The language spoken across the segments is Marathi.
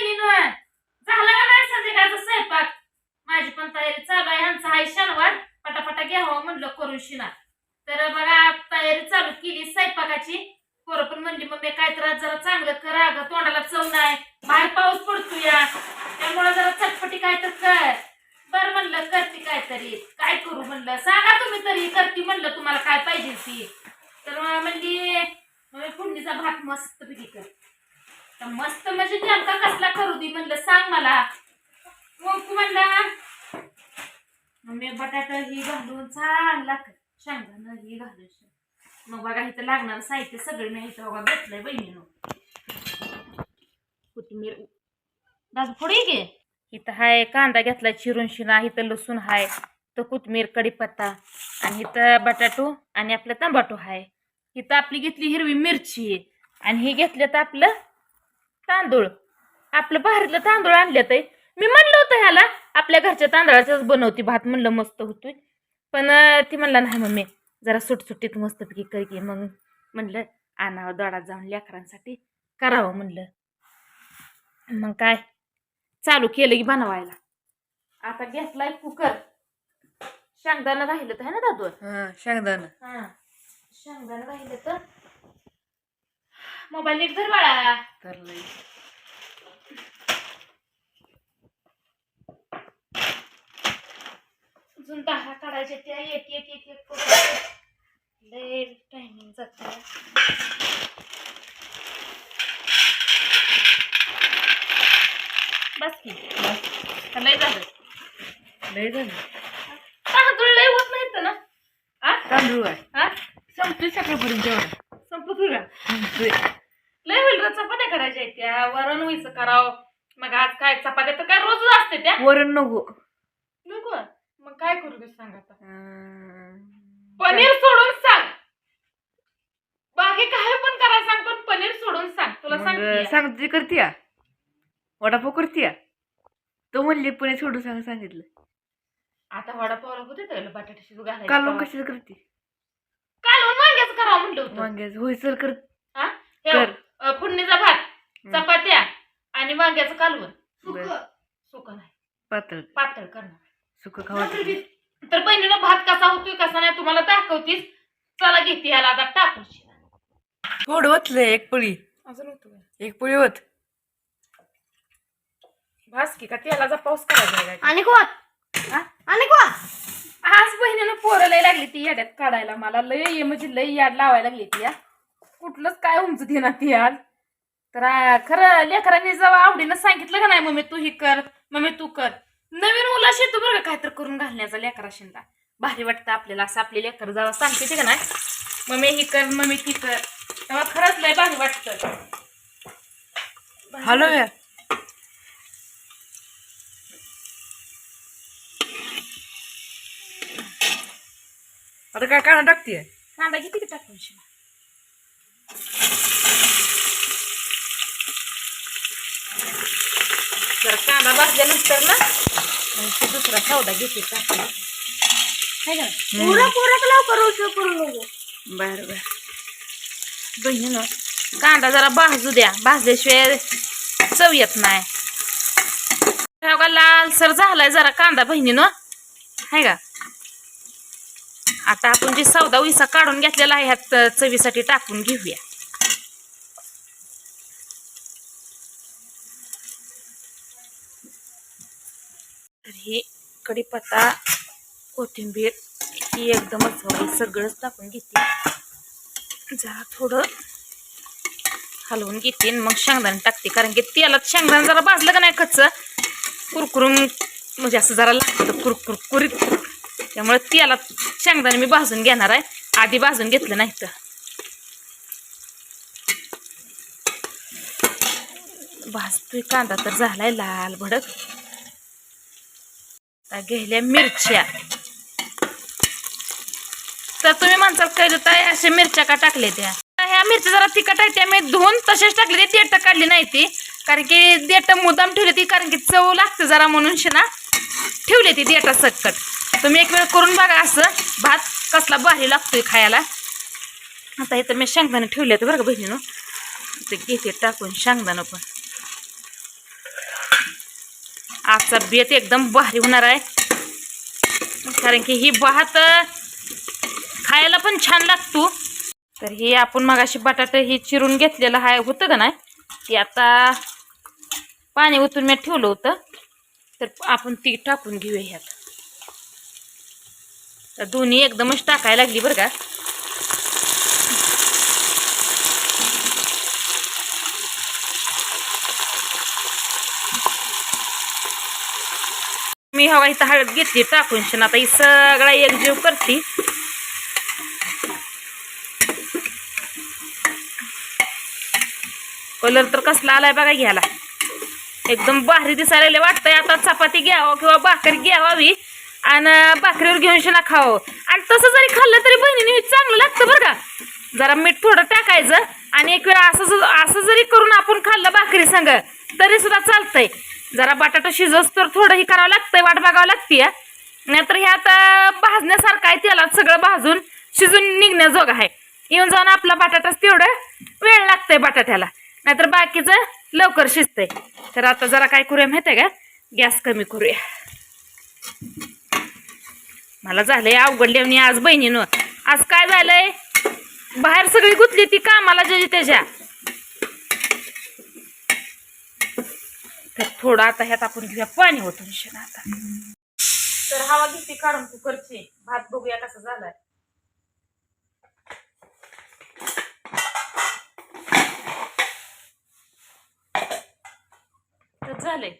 बहिणीनं. झाला का नाही संध्याकाळचा स्वयंपाक? माझी पण तयारी चालू आहे. ह्यांचा आहे शनिवार. पटापटा घ्यावा म्हणलं करून शिना. तर बघा तयारी चालू केली स्वयंपाकाची. पोरं पण म्हणली मम्मी काय तर जरा चांगलं करा. ग तोंडाला चव नाही. बाहेर पाऊस पडतो या. त्यामुळे जरा चटपटी काय तर कर. बर म्हणलं करते काहीतरी. काय करू म्हणलं? सांगा तुम्ही तरी. करते म्हणलं तुम्हाला काय पाहिजे ती. तर म्हणली मम्मी फोडणीचा भात मस्त पिकी कर. तर मस्त म्हणजे नेमका कसला करू दे म्हणलं सांग मला. मग तू म्हणला मम्मी बटाटा ही घालून चांगला कर शेंगदाणं ही घालून शेंग. मग बघा इथं लागणार साहित्य सगळं मी इथं बघा घेतलंय बहिणीनं. कोथिंबीर. दाज फोडी घे इथं हाय कांदा घेतला चिरून शिना इथं लसूण हाय तर कोथिंबीर कढीपत्ता आणि इथं बटाटो आणि आपलं टमाटो हाय. इथं आपली घेतली हिरवी मिरची आणि हे घेतलं तर आपलं तांदूळ. आपलं बाहेरलं तांदूळ आणलं तर मी म्हणलं होतं ह्याला आपल्या घरच्या तांदळाच्याच बनवती भात म्हणलं मस्त होतोय. पण ती म्हणलं नाही मम्मी जरा सुटसुटीत मस्तपैकी कर की. मग म्हणलं आणावं दोडात जाऊन लेकरांसाठी करावं म्हणलं. मग काय? चालू केलं की बनवायला. आता घेतलाय कुकर. शेंगदाणा राहिलं तर है ना दादू? हा शेंगदाणा. हा. शेंगदाणा राहिलं तर मोबाईल नीट धर बाळा. तर लई अजून दहा काढायचे त्या एक एक एक एक लय टायमिंग जात. बस की. का लय झालं. लई झालं. तांदूळ लय होत नाहीत ना. आ? तांदूळ आहे. हा संपतोय सकाळपर्यंत एवढा. संपत संपतोय. लय होईल रे चपात्या करायच्या आहेत त्या. वरण व्हायचं करावं. मग आज काय चपात्या तर काय रोजच असते त्या. वरण नको. नको. मग काय करू दे सांग आता. पनीर सोडून सांग. बाकी काय पण करा सांग पण पनीर सोडून सांग. तुला मग सांग सांगते करतीया वडापाव करतीया तो म्हणले पुणे सोडून सांग सांगितलं. आता वडापावला होते त्याला बटाटे शिजू घालायचे. कशाला करते? कालवण वांग्याचं करावं म्हणलं होतं. वांग्याच. होय सर कर. हा? हे कर. अ, फोडणीचा भात हम्म. चपात्या आणि वांग्याचं कालवण. बरं. सुक. नाही. पातळ. पातळ करणार. सुक खावा तर बहिणीनं भात कसा होतोय कसा नाही तुम्हाला दाखवतीस. चला घेते याला आता टाकून थोडं वाचलंय एक पळी. अजून होतो एक पळी होत. भास की का तेलाचा पाऊस करायचा आहे काय? आणि कोण? हा? आणि कोण? आज बहिणीनं पोरं लय लागली ती याड्यात काढायला. मला लय ये म्हणजे लय याड लावायला लागली ती या कुठलंच काय उमच देणार ती आज तर खरं लेकरांनी जेव्हा आवडीनं सांगितलं का नाही मम्मी तू ही कर मम्मी तू कर. नवीन मुलाशी तू बरं का काय तर करून घालण्याचा लेकरा शिंदा. भारी वाटतं आपल्याला असं आपले लेकर जेव्हा सांगते ते का नाही. मम्मी ही कर मम्मी ती कर. तेव्हा खरंच लय भारी वाटतं. हॅलो. आता काय काढा टाकतीये? कांदा किती टाकून शिना कांदा भाजल्यानंतर ना मग ते दुसरा सौदा घेते है का पुरं पुरं उशीर करू नको. बर बर. बहिणीनं कांदा जरा भाजू द्या. भाजल्याशिवाय चव येत नाही. हे बघा लालसर झालाय जरा कांदा बहिणीनं. आहे का? आता आपण जे सौदा विसा काढून घेतलेला आहे ह्यात चवीसाठी टाकून घेऊया. तर हे कढीपत्ता कोथिंबीर ही एकदमच हवी. सगळंच टाकून घेते. जरा थोडं हलवून घेते आणि मग शेंगदाणे टाकते. कारण की तेलात शेंगदाणे जरा भाजलं का नाही कच्च कुरकुरून म्हणजे असं जरा लागतं कुरकुरकुरीत त्यामुळे तेलात शेंगदाणे मी भाजून घेणार आहे. आधी भाजून घेतलं नाही तर. भाजतोय कांदा तर झालाय लाल भडक. आता घ्यायल्या मिरच्या. तर तुम्ही म्हणताल काय ताई अशा मिरच्या का टाकल्या त्या? ह्या मिरच्या जरा तिखट आहे त्या मी धुवून तसेच टाकले ते देठ काढली नाही ती. कारण की देठ मुद्दाम ठेवली ती कारण की चव लागते जरा म्हणून शिना. ठेवली ती देटा सकट. तुम्ही एक वेळ करून बघा असं भात कसला भारी लागतोय खायला. आता इथं मी शेंगदाणं ठेवले बरं का बहिणीनं. ते घेते टाकून शेंगदाणं पण. आजचा बेत एकदम भारी होणार आहे. कारण की ही भात खायला पण छान लागतो. तर हे आपण मगाशी बटाटे ही चिरून घेतलेलं आहे होतं का नाही? ते आता पाणी ओतून मी ठेवलं होतं. तर आपण ती टाकून घेऊया ह्यात. तर दोन्ही एकदमच टाकायला लागली बरं का. मी हवा इथं हळद घेतली टाकून शेण आता ही सगळा एकजीव करते. कलर तर कसला आलाय बघा घ्यायला. एकदम भारी दिसायला वाटतंय. आता चपाती घ्यावं किंवा भाकरी घ्यावावी आणि भाकरीवर घेऊन शिना खावं. आणि तसं जरी खाल्लं तरी बहिणीने चांगलं लागतं बरं का. जरा मीठ थोडं टाकायचं आणि एक वेळा असं असं जरी करून आपण खाल्लं भाकरी संग तरी सुद्धा चालतंय. जरा बटाटा शिजवस तर थोडं हे करावं लागतंय वाट बघावं लागते नाहीतर हे आता भाजण्यासारखं आहे तेलात सगळं भाजून शिजून निघण्याजोग आहे. येऊन जाऊन आपला बटाटाच तेवढं वेळ लागतंय बटाट्याला. नाहीतर बाकीचं लवकर शिजतंय. तर आता जरा काय करूया माहिती आहे का? गॅस कमी करूया. मला झालंय अवघडले आणि आज बहिणीनं. आज काय झालंय? बाहेर सगळी गुतली ती कामाला ज्याची त्याच्या तर थोडं आता ह्यात आपण घेऊया. पाणी होतं निश्चित आता. तर हवा घेते काढून कुकरची. भात बघूया कसा झालाय. झालंय.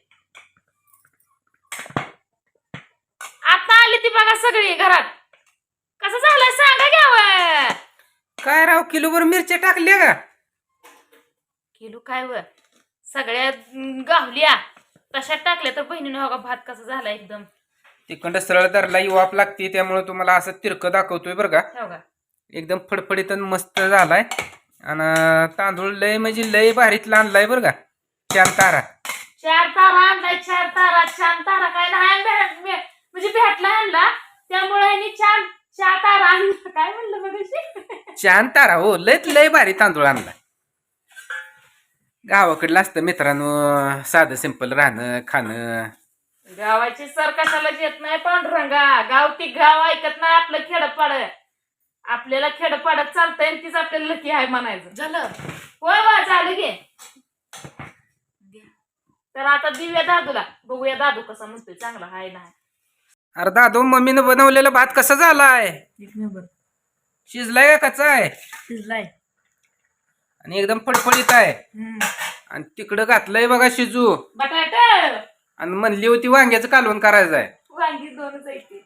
आता आली ती बघा सगळी घरात. कसं झालंय सांगा घ्यावं काय राव किलोभर मिरच्या टाकल्या का? किलो काय व सगळ्या गावल्या. तशात टाकल्या तर बहिणीनं हो का भात कसा झाला एकदम. तिकडं सरळ दरला वाप लागते त्यामुळे तुम्हाला असं तिरकं दाखवतोय बरं का. हो का? एकदम फडफडीत आणि मस्त झालाय. आणि तांदूळ लय म्हणजे लय भारीत आणलाय बरं का. चार तारा. चार तारा आणलाय चार तारा छान तारा काय नाही भेट- भे- म्हणजे भेटला आणला. त्यामुळे ह्यांनी चार चार तारा आणला. काय म्हणलं मग चार तारा हो लय लय भारी तांदूळ आणलाय गावाकडलं असतं मित्रांनो. साधं सिंपल राहणं खाणं. गावाची सर कशालाच येत नाही पांडुरंगा गाव ती गाव ऐकत नाही आपलं खेडपाड. आपल्याला खेडपाडत चालतंय आणि तीच आपल्याला लकी आहे म्हणायचं. झालं. होय होय झालं घे. तर आता दिव्या दादूला बघूया दादू कसा म्हणतोय चांगला हाय नाही. अरे दादो मम्मीनं बनवलेला भात कसा झालाय? एक नंबर. शिजलाय का कचा आहे? शिजलाय. आणि एकदम फडफडीत आहे. आणि तिकडं घातलंय बघा शिजू. बटाट. आणि म्हणली होती वांग्याचं कालवण करायचं आहे वांगी दोनच आहे ती.